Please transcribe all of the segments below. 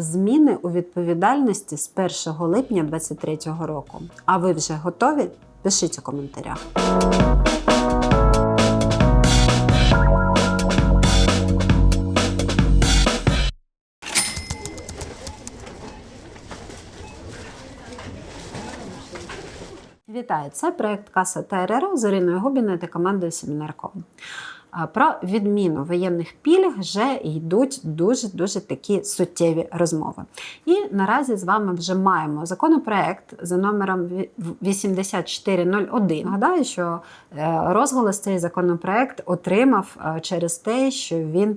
зміни у відповідальності з 1 липня 2023 року. А ви вже готові? Пишіть у коментарях. Вітаю! Це проект Каса та РРО з Іриною Губіною та командою Семінарком. Про відміну воєнних пільг вже йдуть дуже-дуже такі суттєві розмови. І наразі з вами вже маємо законопроект за номером ві- 8401. Нагадаю, що е, розголос цей законопроект отримав е, через те, що він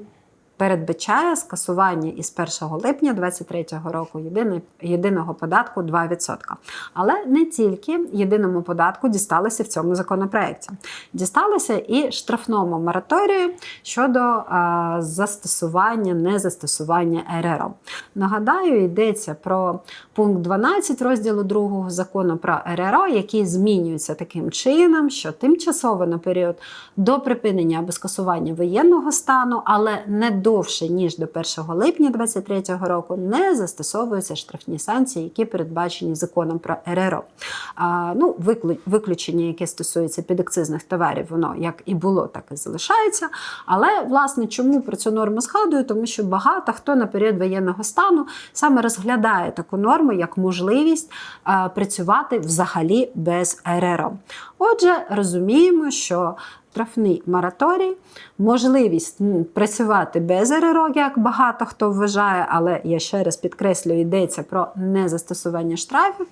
передбачає скасування із 1 липня 2023 року єдиний- єдиного податку 2%. Але не тільки єдиному податку дісталося в цьому законопроекті. Дісталося і штрафному мораторію щодо а, застосування, незастосування РРО. Нагадаю, йдеться про пункт 12 розділу 2 закону про РРО, який змінюється таким чином, що тимчасово на період до припинення або скасування воєнного стану, але не довше ніж до 1 липня 2023 року, не застосовуються штрафні санкції, які передбачені законом про РРО. А, ну, виключення, яке стосується підакцизних товарів, воно як і було, так і залишається. Але власне чому про цю норму згадую? Тому що багато хто на період воєнного стану саме розглядає таку норму як можливість а, працювати взагалі без РРО. Отже, розуміємо, що штрафний мораторій, можливість працювати без РРО, як багато хто вважає, але я ще раз підкреслюю, йдеться про незастосування штрафів.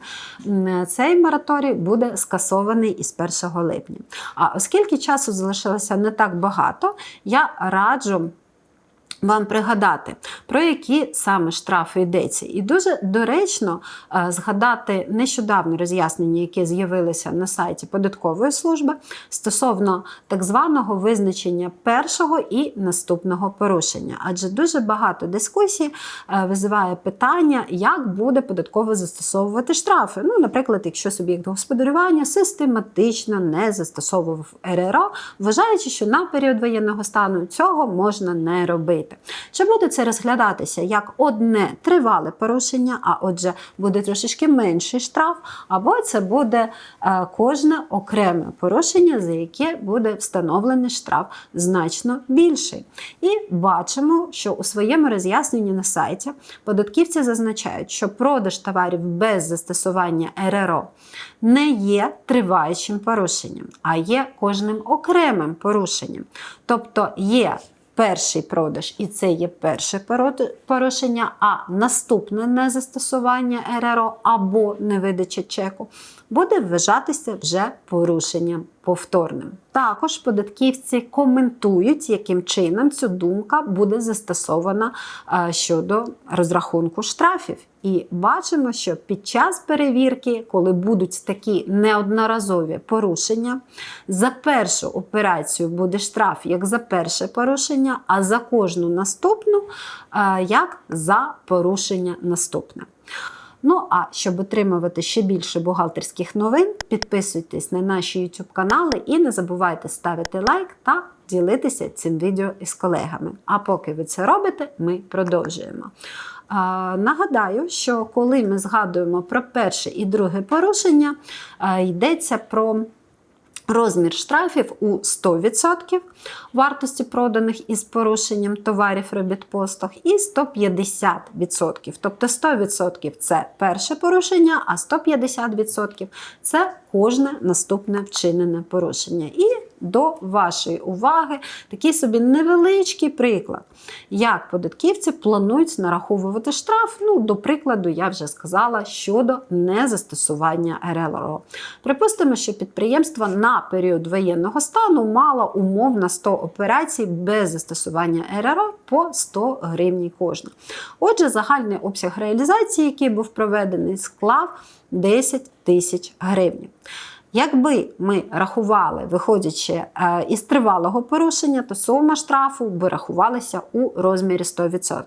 Цей мораторій буде скасований із 1 липня. А оскільки часу залишилося не так багато, я раджу. Вам пригадати, про які саме штрафи йдеться. І дуже доречно е, згадати нещодавне роз'яснення, яке з'явилося на сайті податкової служби стосовно так званого визначення першого і наступного порушення. Адже дуже багато дискусій е, визиває питання, як буде податково застосовувати штрафи. Ну, наприклад, якщо суб'єкт господарювання систематично не застосовував РРО, вважаючи, що на період воєнного стану цього можна не робити. Чи буде це розглядатися як одне тривале порушення, а отже, буде трошечки менший штраф, або це буде е, кожне окреме порушення, за яке буде встановлений штраф значно більший. І бачимо, що у своєму роз'ясненні на сайті податківці зазначають, що продаж товарів без застосування РРО не є триваючим порушенням, а є кожним окремим порушенням. Тобто є перший продаж, і це є перше порушення, а наступне незастосування РРО або невидача чеку буде вважатися вже порушенням повторним. Також податківці коментують, яким чином ця думка буде застосована е, щодо розрахунку штрафів. І бачимо, що під час перевірки, коли будуть такі неодноразові порушення, за першу операцію буде штраф як за перше порушення, а за кожну наступну е, як за порушення наступне. Ну а щоб отримувати ще більше бухгалтерських новин, підписуйтесь на наші YouTube канали і не забувайте ставити лайк та ділитися цим відео із колегами. А поки ви це робите, ми продовжуємо. Нагадаю, що коли ми згадуємо про перше і друге порушення, йдеться про розмір штрафів у 100% вартості проданих із порушенням товарів, робіт, послуг і 150%. Тобто 100% це перше порушення, а 150% це кожне наступне вчинене порушення. І до вашої уваги такий собі невеличкий приклад, як податківці планують нараховувати штраф. Ну, до прикладу, я вже сказала щодо незастосування РЛРО. Припустимо, що підприємство на період воєнного стану мало умовно 100 операцій без застосування РРО по 100 гривень кожна. Отже, загальний обсяг реалізації, який був проведений, склав 10 тисяч гривень. Якби ми рахували, виходячи е, із тривалого порушення, то сума штрафу би рахувалася у розмірі 100%.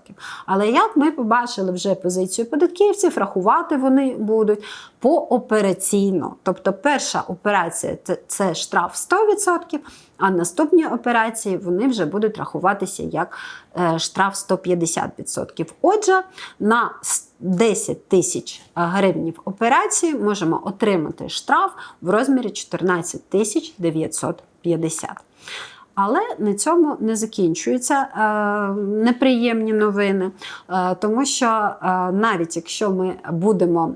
Але як ми побачили вже позицію податківців, рахувати вони будуть поопераційно. Тобто перша операція це, штраф 100%, а наступні операції вони вже будуть рахуватися як е, штраф 150%. Отже, на с- 10 тисяч гривнів операції можемо отримати штраф в розмірі 14 тисяч 950. Але на цьому не закінчуються е, неприємні новини, е, тому що е, навіть якщо ми будемо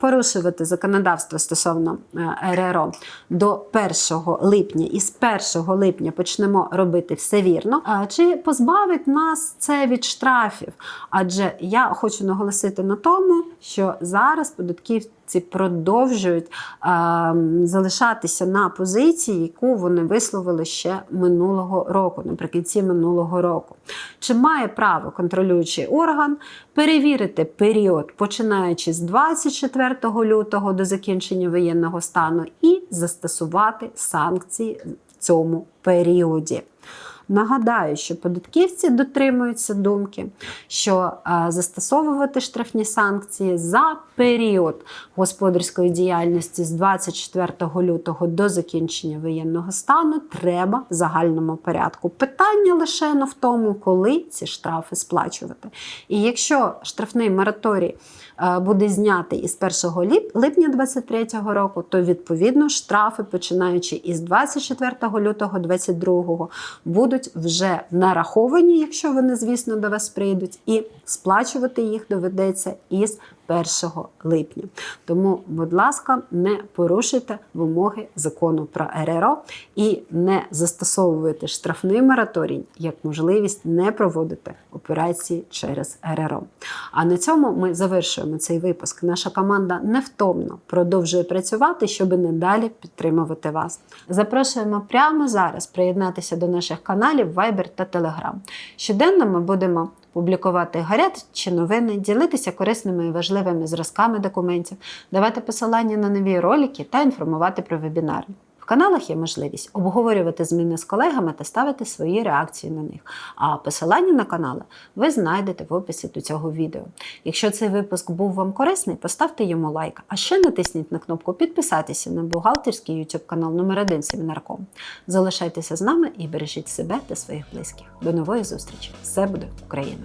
порушувати законодавство стосовно РРО до 1 липня і з 1 липня почнемо робити все вірно, чи позбавить нас це від штрафів? Адже я хочу наголосити на тому, що зараз податківці продовжують е, залишатися на позиції, яку вони висловили ще минулого року, наприкінці минулого року. Чи має право контролюючий орган перевірити період, починаючи з 24 лютого до закінчення воєнного стану, і застосувати санкції в цьому періоді? Нагадаю, що податківці дотримуються думки, що е, застосовувати штрафні санкції за період господарської діяльності з 24 лютого до закінчення воєнного стану треба в загальному порядку. Питання лише в тому, коли ці штрафи сплачувати. І якщо штрафний мораторій е, буде знятий із 1 ліп- липня 2023 року, то відповідно штрафи, починаючи із 24 лютого 2022, будуть вже нараховані, якщо вони, звісно, до вас прийдуть, і сплачувати їх доведеться із 1 липня. Тому, будь ласка, не порушуйте вимоги закону про РРО і не застосовуйте штрафний мораторій як можливість не проводити операції через РРО. А на цьому ми завершуємо цей випуск. Наша команда невтомно продовжує працювати, щоб не далі підтримувати вас. Запрошуємо прямо зараз приєднатися до наших каналів Viber та Telegram. Щоденно ми будемо публікувати гарячі новини, ділитися корисними і важливими зразками документів, давати посилання на нові ролики та інформувати про вебінари. В каналах є можливість обговорювати зміни з колегами та ставити свої реакції на них. А посилання на канали ви знайдете в описі до цього відео. Якщо цей випуск був вам корисний, поставте йому лайк, а ще натисніть на кнопку підписатися на бухгалтерський YouTube канал номер 1 Семінарком. Залишайтеся з нами і бережіть себе та своїх близьких. До нової зустрічі! Все буде Україна!